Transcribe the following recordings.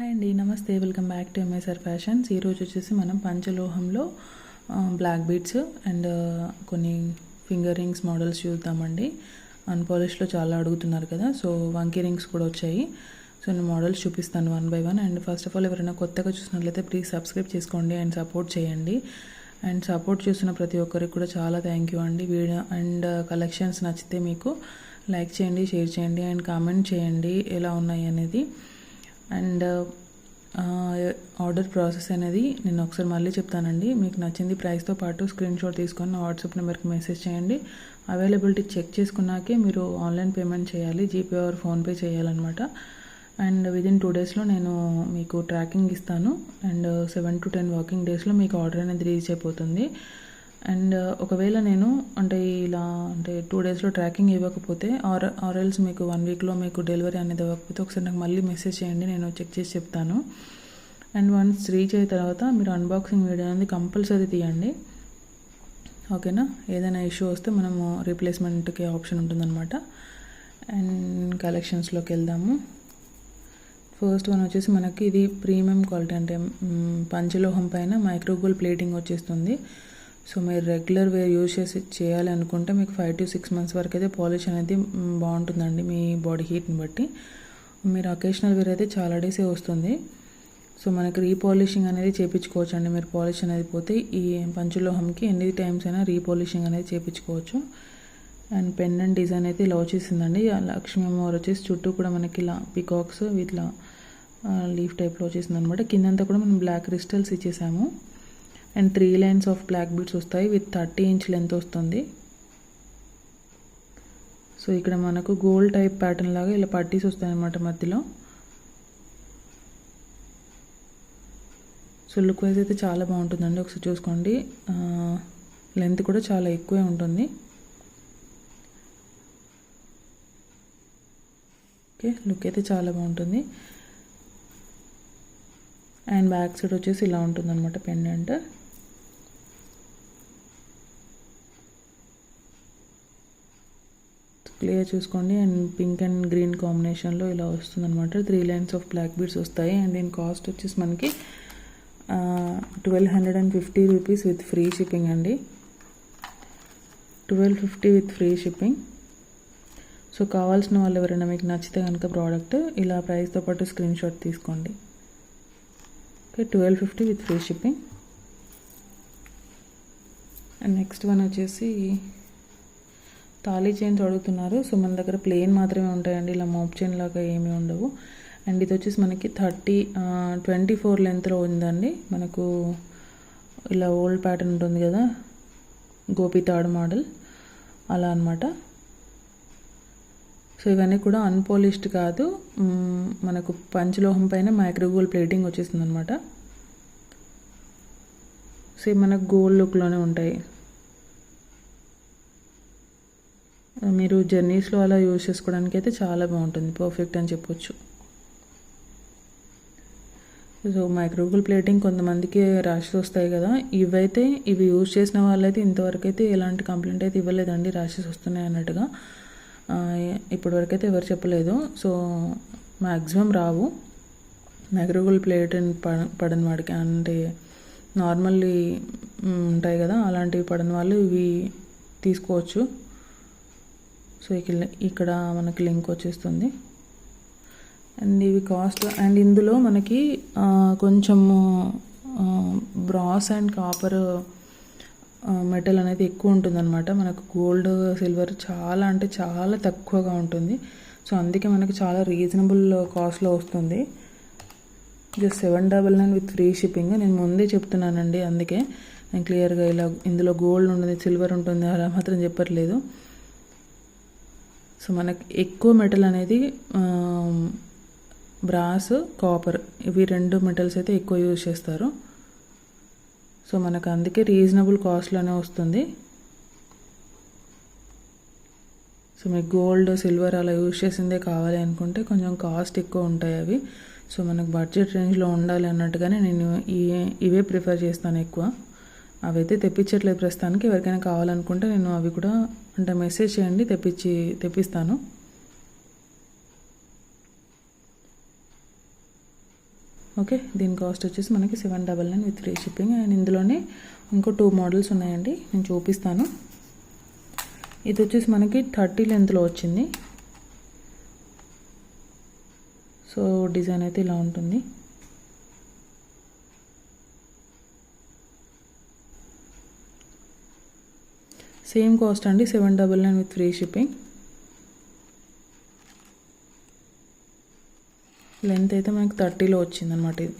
Hi అండి నమస్తే. Welcome back to MSR fashions ఈరోజు వచ్చేసి మనం పంచలోహంలో బ్లాక్ బీడ్స్ అండ్ కొన్ని ఫింగర్ రింగ్స్ మోడల్స్ చూద్దామండి. అన్పాలిష్లో చాలా అడుగుతున్నారు కదా సో వంకీ రింగ్స్ కూడా వచ్చాయి. సో నేను మోడల్స్ చూపిస్తాను one by one and first of all ఎవరైనా కొత్తగా చూసినట్లయితే ప్లీజ్ సబ్స్క్రైబ్ చేసుకోండి అండ్ సపోర్ట్ చేయండి. అండ్ సపోర్ట్ చేస్తున్న ప్రతి ఒక్కరికి కూడా చాలా థ్యాంక్ యూ అండి. వీడియో అండ్ కలెక్షన్స్ నచ్చితే మీకు లైక్ చేయండి షేర్ చేయండి అండ్ కామెంట్ చేయండి. ఎలా ఉన్నాయి అనేది అండ్ ఆర్డర్ ప్రాసెస్ అనేది నేను ఒకసారి మళ్ళీ చెప్తానండి. మీకు నచ్చింది ప్రైస్తో పాటు స్క్రీన్ షాట్ తీసుకొని నా వాట్సాప్ నెంబర్కి మెసేజ్ చేయండి. అవైలబిలిటీ చెక్ చేసుకున్నాకే మీరు ఆన్లైన్ పేమెంట్ చేయాలి. జీపే ఆర్ ఫోన్పే చేయాలన్నమాట. అండ్ విదిన్ టూ డేస్లో నేను మీకు ట్రాకింగ్ ఇస్తాను. And seven to ten working డేస్లో మీకు ఆర్డర్ అనేది రీచ్ అయిపోతుంది. అండ్ uh, ఒకవేళ నేను అంటే ఇలా అంటే టూ డేస్లో ట్రాకింగ్ ఇవ్వకపోతే ఆర్ ఆర్ఎల్స్ మీకు వన్ వీక్లో మీకు డెలివరీ అనేది ఇవ్వకపోతే ఒకసారి నాకు మళ్ళీ మెసేజ్ చేయండి నేను చెక్ చేసి చెప్తాను. అండ్ వన్స్ రీచ్ అయిన తర్వాత మీరు అన్బాక్సింగ్ వీడియో అనేది కంపల్సరీ తీయండి. ఓకేనా? ఏదైనా ఇష్యూ వస్తే మనము రీప్లేస్మెంట్కి ఆప్షన్ ఉంటుందన్నమాట. అండ్ కలెక్షన్స్లోకి వెళ్దాము. ఫస్ట్ వన్ వచ్చేసి మనకి ఇది ప్రీమియం క్వాలిటీ అంటే పంచలోహం పైన మైక్రోగోల్ ప్లేటింగ్ వచ్చేస్తుంది. సో మీరు రెగ్యులర్ వేర్ యూజ్ చేసి చేయాలి అనుకుంటే మీకు ఫైవ్ టు సిక్స్ మంత్స్ వరకు అయితే పాలిష్ అనేది బాగుంటుందండి మీ బాడీ హీట్ని బట్టి. మీరు అకేషనల్ వేర్ అయితే చాలా డేసే వస్తుంది. సో మనకి రీపాలిషింగ్ అనేది చేయించుకోవచ్చు అండి మీరు పాలిష్ అనేది పోతే ఈ పంచలోహంకి ఎన్ని టైమ్స్ అయినా రీపాలిషింగ్ అనేది చేయించుకోవచ్చు అండ్ పెండెంట్ డిజైన్ అయితే ఇలా వచ్చేసిందండి లక్ష్మీ అమ్మవారు వచ్చేసి చుట్టూ కూడా మనకి ఇలా పికాక్స్ ఇట్లా లీఫ్ టైప్లో వచ్చేసింది అనమాట కిందంతా కూడా మనం black crystals ఇచ్చేసాము. And three lines of black beads వస్తాయి విత్ థర్టీ ఇంచ్ లెంత్ వస్తుంది. సో ఇక్కడ మనకు గోల్డ్ టైప్ ప్యాటర్న్ లాగా ఇలా పట్టీస్ వస్తాయి అన్నమాట మధ్యలో. సో లుక్ వైజ్ అయితే చాలా బాగుంటుందండి ఒకసారి చూసుకోండి. లెంత్ కూడా చాలా ఎక్కువే ఉంటుంది. ఓకే లుక్ అయితే చాలా బాగుంటుంది. అండ్ బ్యాక్ సైడ్ వచ్చేసి ఇలా ఉంటుందన్నమాట పెండెంట్ క్లియర్ చూసుకోండి అండ్ పింక్ అండ్ గ్రీన్ కాంబినేషన్లో ఇలా వస్తుంది అనమాట three lines of black beads వస్తాయి. అండ్ దీని కాస్ట్ వచ్చేసి మనకి twelve hundred and fifty rupees with free shipping అండి. Twelve fifty with free shipping so కావాల్సిన వాళ్ళు ఎవరైనా మీకు నచ్చితే కనుక ప్రోడక్ట్ ఇలా ప్రైస్తో పాటు స్క్రీన్ షాట్ తీసుకోండి. Okay twelve fifty with free shipping and next one వచ్చేసి తాళీ చైన్స్ అడుగుతున్నారు సో మన దగ్గర ప్లెయిన్ మాత్రమే ఉంటాయండి. ఇలా మోప్ చైన్ లాగా ఏమీ ఉండవు. అండ్ ఇది వచ్చేసి మనకి థర్టీ ట్వంటీ ఫోర్ లెంత్లో ఉందండి. మనకు ఇలా ఓల్డ్ ప్యాటర్న్ ఉంటుంది కదా గోపి తాడు మోడల్. అలా అనమాట సో ఇవన్నీ కూడా అన్పాలిష్డ్ కాదు. మనకు పంచలోహం పైన మైక్రోగోల్ ప్లేటింగ్ వచ్చేస్తుంది అనమాట సో మనకు గోల్డ్ లుక్లోనే ఉంటాయి. మీరు జర్నీస్లో అలా యూజ్ చేసుకోవడానికి అయితే చాలా బాగుంటుంది. పర్ఫెక్ట్ అని చెప్పొచ్చు. సో మైక్రోగుల్ ప్లేటింగ్ కొంతమందికి ర్యాషెస్ వస్తాయి కదా. ఇవైతే ఇవి యూజ్ చేసిన వాళ్ళైతే ఇంతవరకు అయితే ఎలాంటి కంప్లైంట్ అయితే ఇవ్వలేదండి. ర్యాషెస్ వస్తున్నాయి అన్నట్టుగా. ఇప్పటివరకు అయితే ఎవరు చెప్పలేదు. సో మ్యాక్సిమం రావు. మైక్రోగుల్ ప్లేట్ పడని వాడికి అంటే నార్మల్లీ ఉంటాయి కదా. అలాంటివి పడని వాళ్ళు ఇవి తీసుకోవచ్చు. సో ఇక్కడ మనకి లింక్ వచ్చేస్తుంది. అండ్ ఇవి కాస్ట్ అండ్ ఇందులో మనకి కొంచెము బ్రాస్ అండ్ కాపర్ మెటల్ అనేది ఎక్కువ ఉంటుందన్నమాట. మనకు గోల్డ్ సిల్వర్ చాలా అంటే చాలా తక్కువగా ఉంటుంది. సో అందుకే మనకి చాలా రీజనబుల్ కాస్ట్లో వస్తుంది. Just seven double nine with free shipping నేను ముందే చెప్తున్నానండి అందుకే. నేను క్లియర్గా ఇలా ఇందులో గోల్డ్ ఉంటుంది సిల్వర్ ఉంటుంది అలా మాత్రం చెప్పట్లేదు. సో మనకి ఎక్కువ మెటల్ అనేది బ్రాస్ కాపర్ ఇవి రెండు మెటల్స్ అయితే ఎక్కువ యూజ్ చేస్తారు. సో మనకు అందుకే రీజనబుల్ కాస్ట్లోనే వస్తుంది. సో మీకు గోల్డ్ సిల్వర్ అలా యూజ్ చేసిందే కావాలి అనుకుంటే కొంచెం కాస్ట్ ఎక్కువ ఉంటాయి అవి. సో మనకు బడ్జెట్ రేంజ్లో ఉండాలి అన్నట్టుగానే నేను ఇవే ప్రిఫర్ చేస్తాను ఎక్కువ. అవైతే తెప్పించట్లేదు ప్రస్తుతానికి. ఎవరికైనా కావాలనుకుంటే నేను అవి కూడా అంటే మెసేజ్ చేయండి తెప్పించి తెప్పిస్తాను. ఓకే దీని కాస్ట్ వచ్చేసి మనకి seven double nine with free shipping. And ఇందులోనే ఇంకో టూ మోడల్స్ ఉన్నాయండి. నేను చూపిస్తాను. ఇది వచ్చేసి మనకి థర్టీ లెంత్లో వచ్చింది. సో డిజైన్ అయితే ఇలా ఉంటుంది. సేమ్ కాస్ట్ అండి seven double nine with free shipping. Length అయితే మనకు థర్టీలో వచ్చింది అనమాట ఇది.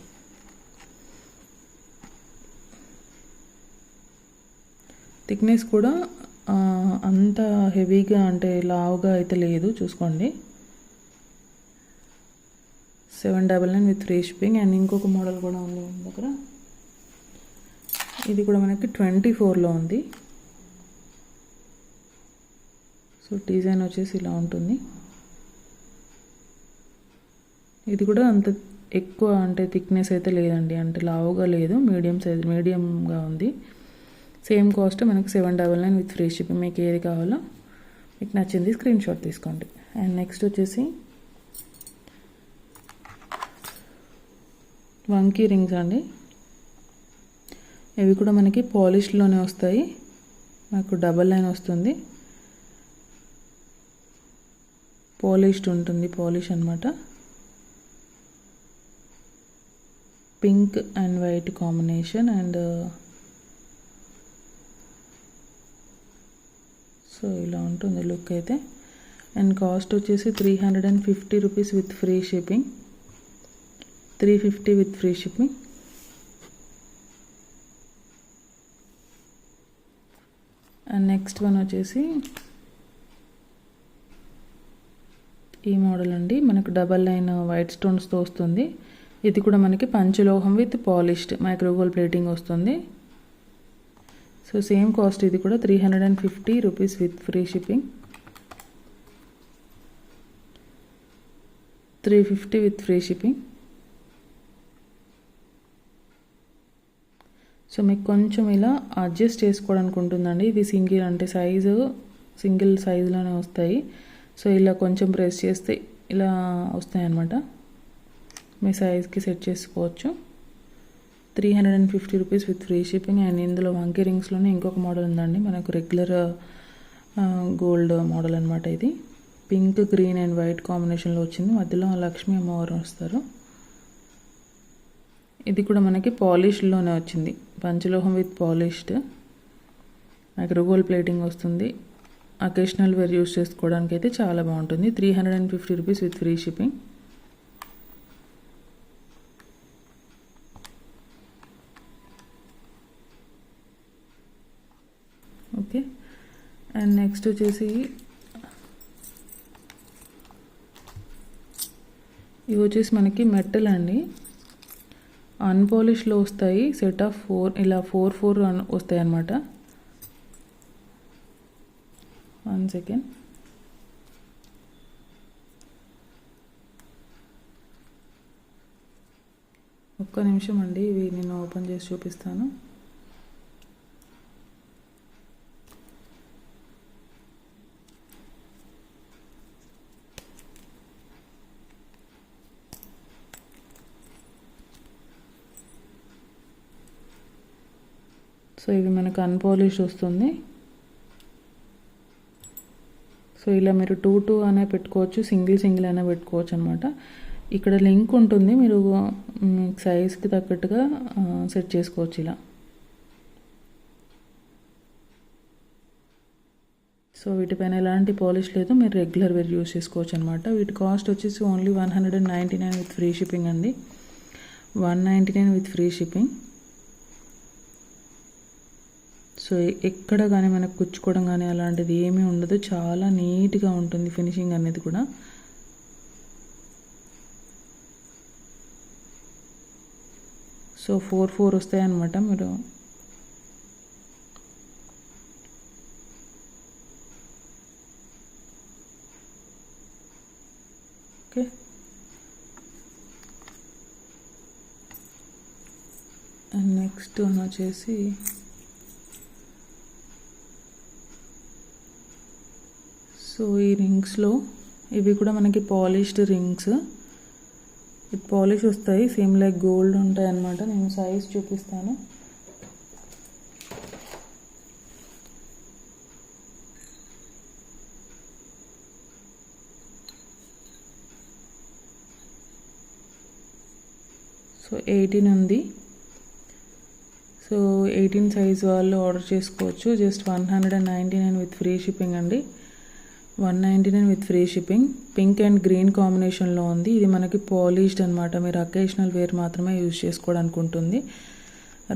థిక్నెస్ కూడా అంత హెవీగా అంటే లావుగా అయితే లేదు చూసుకోండి. Seven double nine with free shipping and ఇంకొక మోడల్ కూడా ఉంది మన దగ్గర. ఇది కూడా మనకి ట్వంటీ ఫోర్లో ఉంది. సో డిజైన్ వచ్చేసి ఇలా ఉంటుంది. ఇది కూడా అంత ఎక్కువ అంటే థిక్నెస్ అయితే లేదండి. అంటే లావుగా లేదు. మీడియం సైజ్ మీడియంగా ఉంది. సేమ్ కాస్ట్ మనకి seven double nine with free shipping. మీకు ఏది కావాలో మీకు నచ్చింది స్క్రీన్ షాట్ తీసుకోండి. అండ్ నెక్స్ట్ వచ్చేసి వంకీ రింగ్స్ అండి. ఇవి కూడా మనకి పాలిష్లోనే వస్తాయి. మాకు డబల్ లైన్ వస్తుంది. పాలిష్డ్ ఉంటుంది పాలిష్ అనమాట pink and white combination and so ఇలా ఉంటుంది లుక్ అయితే. అండ్ కాస్ట్ వచ్చేసి three hundred and fifty rupees with free shipping three fifty with free shipping and next one వచ్చేసి ఈ మోడల్ అండి. మనకు డబల్ లైన్ వైట్ స్టోన్స్తో వస్తుంది. ఇది కూడా మనకి పంచలోహం with polished micro gold plating వస్తుంది. సో సేమ్ కాస్ట్ ఇది కూడా three hundred and fifty rupees with free shipping. Three fifty with free shipping. So మీకు కొంచెం ఇలా అడ్జస్ట్ చేసుకోవడానికి ఉంటుందండి. ఇది సింగిల్ అంటే సైజు సింగిల్ సైజులోనే వస్తాయి. సో ఇలా కొంచెం ప్రెస్ చేస్తే ఇలా వస్తాయన్నమాట. మీ సైజ్కి సెట్ చేసుకోవచ్చు. Three hundred and fifty rupees with free shipping and ఇందులో వంకీ రింగ్స్లోనే ఇంకొక మోడల్ ఉందండి. మనకు రెగ్యులర్ గోల్డ్ మోడల్ అనమాట ఇది. పింక్ గ్రీన్ అండ్ వైట్ కాంబినేషన్లో వచ్చింది. మధ్యలో లక్ష్మీ అమ్మవారు వస్తారు. ఇది కూడా మనకి పాలిష్లోనే వచ్చింది. పంచలోహం with polished micro gold plating వస్తుంది. అకేషనల్ వేర్ యూస్ చేసుకోవడానికి అయితే చాలా బాగుంటుంది. Three hundred and fifty rupees with free shipping okay and next వచ్చేసి ఇవి వచ్చేసి మనకి మెట్టల్ అండి. అన్పాలిష్లో వస్తాయి. సెట్ ఆఫ్ ఫోర్ ఇలా ఫోర్ ఫోర్ వస్తాయి అన్నమాట వన్ సెకండ్ ఒక్క నిమిషం అండి ఇవి నేను ఓపెన్ చేసి చూపిస్తాను. సో ఇవి మనకు అన్పాలిష్ వస్తుంది. సో ఇలా మీరు టూ టూ అనే పెట్టుకోవచ్చు సింగిల్ సింగిల్ అయినా పెట్టుకోవచ్చు అనమాట ఇక్కడ లింక్ ఉంటుంది మీరు సైజ్కి తగ్గట్టుగా సెట్ చేసుకోవచ్చు ఇలా. సో వీటిపైన ఎలాంటి పాలిష్ లేదు మీరు రెగ్యులర్ వేర్ యూస్ చేసుకోవచ్చు అనమాట వీటి కాస్ట్ వచ్చేసి only one hundred and ninety nine with free shipping అండి. One ninety nine with free shipping so ఎక్కడ కానీ మనకు కుచ్చుకోవడం కానీ అలాంటిది ఏమీ ఉండదు. చాలా నీట్గా ఉంటుంది ఫినిషింగ్ అనేది కూడా. సో ఫోర్ ఫోర్ వస్తాయి అన్నమాట మీరు. ఓకే. అండ్ నెక్స్ట్ వచ్చేసి సో ఈ రింగ్స్లో ఇవి కూడా మనకి పాలిష్డ్ రింగ్స్ విత్ పాలిష్ వస్తాయి సేమ్ లైక్ గోల్డ్ ఉంటాయి అన్నమాట నేను సైజ్ చూపిస్తాను. సో ఎయిటీన్ ఉంది. సో ఎయిటీన్ సైజ్ వాళ్ళు ఆర్డర్ చేసుకోవచ్చు. Just one hundred and ninety nine with free shipping అండి. One ninety nine with free shipping pink and green కాంబినేషన్లో ఉంది. ఇది మనకి పాలిష్డ్ అనమాట మీరు అకేషనల్ వేర్ మాత్రమే యూజ్ చేసుకోవడానికి ఉంటుంది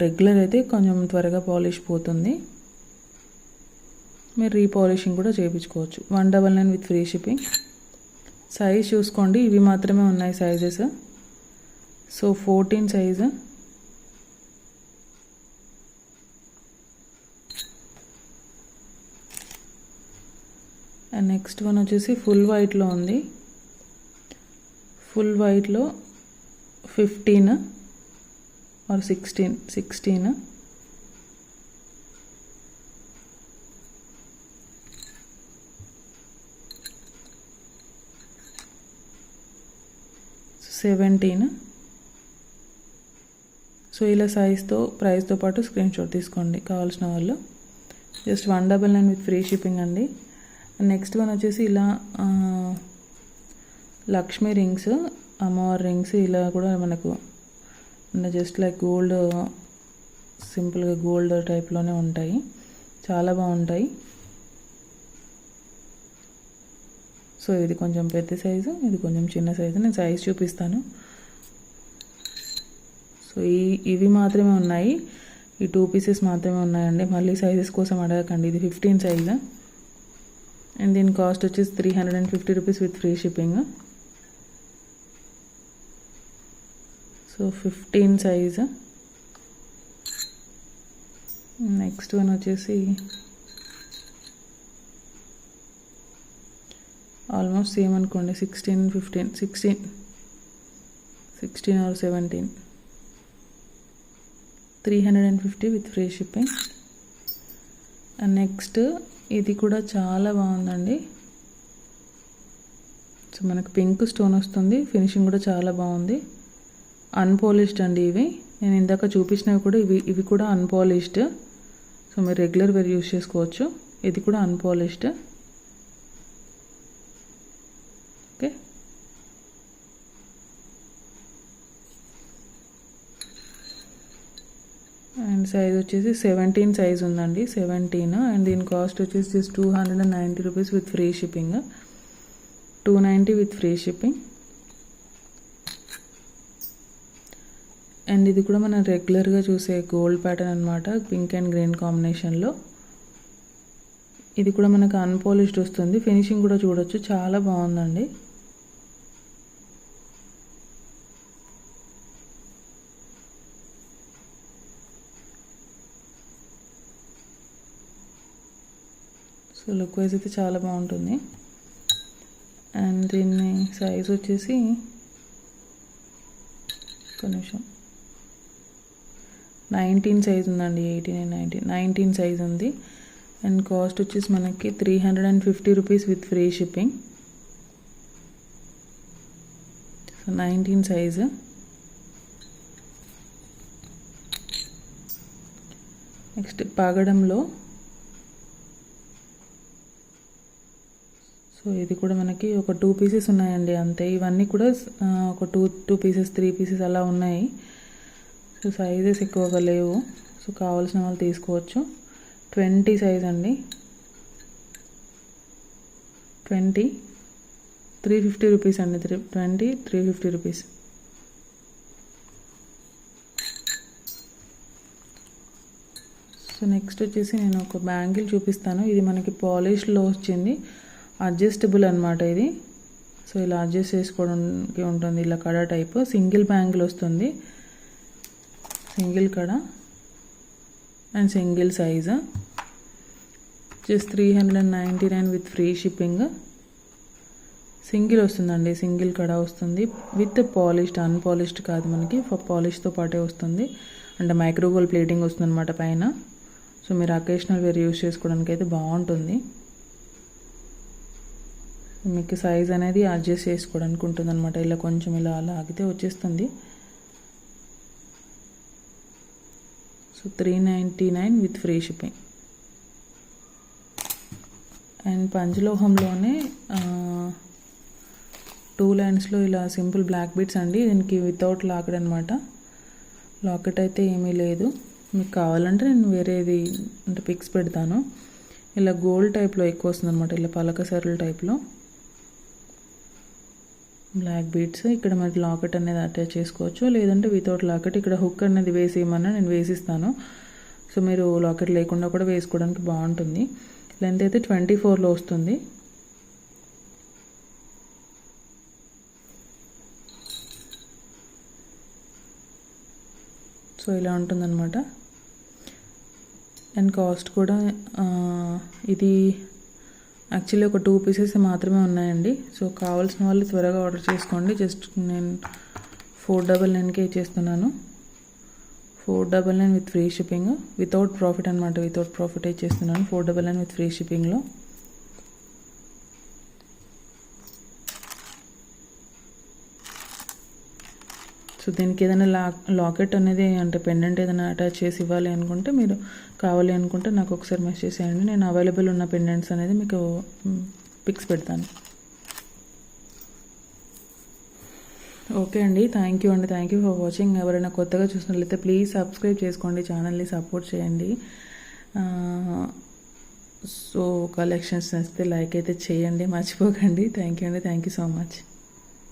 రెగ్యులర్ అయితే కొంచెం త్వరగా పాలిష్ పోతుంది. మీరు రీపాలిషింగ్ కూడా చేయించుకోవచ్చు. One double nine with free shipping size చూసుకోండి. ఇవి మాత్రమే ఉన్నాయి sizes so fourteen size and next one వచ్చేసి ఫుల్ వైట్లో ఉంది. ఫుల్ వైట్లో fifteen or sixteen sixteen seventeen so ఇలా సైజ్తో ప్రైస్తో పాటు స్క్రీన్ షాట్ తీసుకోండి కావాల్సిన వాళ్ళు. Just one double nine with free shipping అండి. నెక్స్ట్ వన్ వచ్చేసి ఇలా లక్ష్మీ రింగ్స్ అమ్మవారి రింగ్స్ ఇలా కూడా మనకు జస్ట్ లైక్ గోల్డ్ సింపుల్గా గోల్డ్ టైప్లోనే ఉంటాయి. చాలా బాగుంటాయి. సో ఇది కొంచెం పెద్ద సైజు ఇది కొంచెం చిన్న సైజు. నేను సైజ్ చూపిస్తాను. సో ఈ ఇవి మాత్రమే ఉన్నాయి. ఈ టూ పీసెస్ మాత్రమే ఉన్నాయండి. మళ్ళీ సైజెస్ కోసం అడగకండి. ఇది ఫిఫ్టీన్ సైజు? అండ్ దీని కాస్ట్ వచ్చేసి three hundred and fifty rupees with free shipping so fifteen size next one వచ్చేసి ఆల్మోస్ట్ సేమ్ అనుకోండి. Sixteen fifteen sixteen sixteen or seventeen three hundred and fifty with free shipping and next ఇది కూడా చాలా బాగుందండి. So మనకు pink stone వస్తుంది. Finishing కూడా చాలా బాగుంది. అన్పాలిష్డ్ అండి ఇవి. నేను ఇందాక చూపించినవి కూడా ఇవి ఇవి కూడా అన్పాలిష్డ్ సో మీరు రెగ్యులర్ వేర్ యూస్ చేసుకోవచ్చు. ఇది కూడా అన్పాలిష్డ్ ఓకే అండ్ సైజ్ వచ్చేసి సెవెంటీన్ సైజ్ ఉందండి. సెవెంటీన్ అండ్ దీని కాస్ట్ వచ్చేసి just two hundred and ninety rupees with free shipping two ninety with free shipping and ఇది కూడా మనం రెగ్యులర్గా చూసే గోల్డ్ ప్యాటర్న్ అనమాట పింక్ అండ్ గ్రీన్ కాంబినేషన్లో ఇది కూడా మనకు అన్పాలిష్డ్ వస్తుంది. ఫినిషింగ్ కూడా చూడొచ్చు. చాలా బాగుందండి. సో లుక్ వైజ్ అయితే చాలా బాగుంటుంది. అండ్ దీన్ని సైజ్ వచ్చేసి ఒక నిమిషం. నైన్టీన్ సైజ్ ఉందండి eighteen and nineteen nineteen size ఉంది. అండ్ కాస్ట్ వచ్చేసి మనకి three hundred and fifty rupees with free shipping so nineteen size next పగడంలో so ఇది కూడా మనకి ఒక టూ పీసెస్ ఉన్నాయండి అంతే. ఇవన్నీ కూడా ఒక two two pieces three pieces అలా ఉన్నాయి. సో సైజెస్ ఎక్కువగా లేవు. సో కావాల్సిన వాళ్ళు తీసుకోవచ్చు. ట్వంటీ సైజ్ అండి. ట్వంటీ త్రీ ఫిఫ్టీ రూపీస్ అండి. Three twenty three fifty rupees so next వచ్చేసి నేను ఒక బ్యాంగిల్ చూపిస్తాను. ఇది మనకి పాలిష్లో వచ్చింది. అడ్జస్టబుల్ అనమాట ఇది. సో ఇలా అడ్జస్ట్ చేసుకోవడానికి ఉంటుంది. ఇలా కడ టైప్. సింగిల్ బ్యాంగిల్ వస్తుంది. Single kada. And single size. Just three hundred and ninety nine with free shipping. Single వస్తుందండి. సింగిల్ కడ వస్తుంది. విత్ పాలిష్డ్ అన్పాలిష్డ్ కాదు మనకి. పాలిష్తో పాటే వస్తుంది. అంటే మైక్రోగోల్ ప్లేటింగ్ వస్తుంది అనమాట పైన. సో మీరు అకేషనల్ వేర్ యూస్ చేసుకోవడానికి అయితే బాగుంటుంది. మీకు సైజ్ అనేది అడ్జస్ట్ చేసుకోవడానికి ఉంటుంది అనమాట ఇలా కొంచెం ఇలా లాగితే వచ్చేస్తుంది. So three ninety nine with free shipping and పంచలోహంలోనే two లైన్స్లో ఇలా సింపుల్ బ్లాక్ బీట్స్ అండి. దీనికి వితౌట్ లాకెట్ అనమాట లాకెట్ అయితే ఏమీ లేదు. మీకు కావాలంటే నేను వేరేది అంటే పిక్స్ పెడతాను. ఇలా గోల్డ్ టైప్లో ఎక్కువ వస్తుంది అనమాట ఇలా పలక సరుల టైప్లో బ్లాక్ బీడ్స్ ఇక్కడ మరి లాకెట్ అనేది అటాచ్ చేసుకోవచ్చు. లేదంటే వితౌట్ లాకెట్ ఇక్కడ హుక్ అనేది వేసేయమన్నా నేను వేసిస్తాను. సో మీరు లాకెట్ లేకుండా కూడా వేసుకోవడానికి బాగుంటుంది. లెంత్ అయితే ట్వంటీ ఫోర్లో వస్తుంది. సో ఇలా ఉంటుందన్నమాట. అండ్ కాస్ట్ కూడా ఇది యాక్చువల్లీ ఒక టూ పీసెస్ మాత్రమే ఉన్నాయండి. సో కావాల్సిన వాళ్ళు త్వరగా ఆర్డర్ చేసుకోండి. జస్ట్ నేను ఫోర్ డబల్ నైన్కే ఇచ్చేస్తున్నాను. Four double nine with free shipping without profit అనమాట వితౌట్ ప్రాఫిట్ ఇచ్చేస్తున్నాను. Four double nine with free షిప్పింగ్లో సో దీనికి ఏదైనా లా లాకెట్ అనేది అంటే పెండెంట్ ఏదైనా అటాచ్ చేసి ఇవ్వాలి అనుకుంటే మీరు కావాలి అనుకుంటే నాకు ఒకసారి మెసేజ్ చేయండి నేను అవైలబుల్ ఉన్న పెండెంట్స్ అనేది మీకు పిక్స్ పెడతాను. ఓకే అండి. థ్యాంక్ యూ అండి. థ్యాంక్ యూ ఫర్ వాచింగ్ ఎవరైనా కొత్తగా చూసినట్లయితే ప్లీజ్ సబ్స్క్రైబ్ చేసుకోండి. ఛానల్ని సపోర్ట్ చేయండి. సో కలెక్షన్స్ నచ్చితే లైక్ అయితే చేయండి. మర్చిపోకండి. థ్యాంక్ యూ అండి. Thank you so much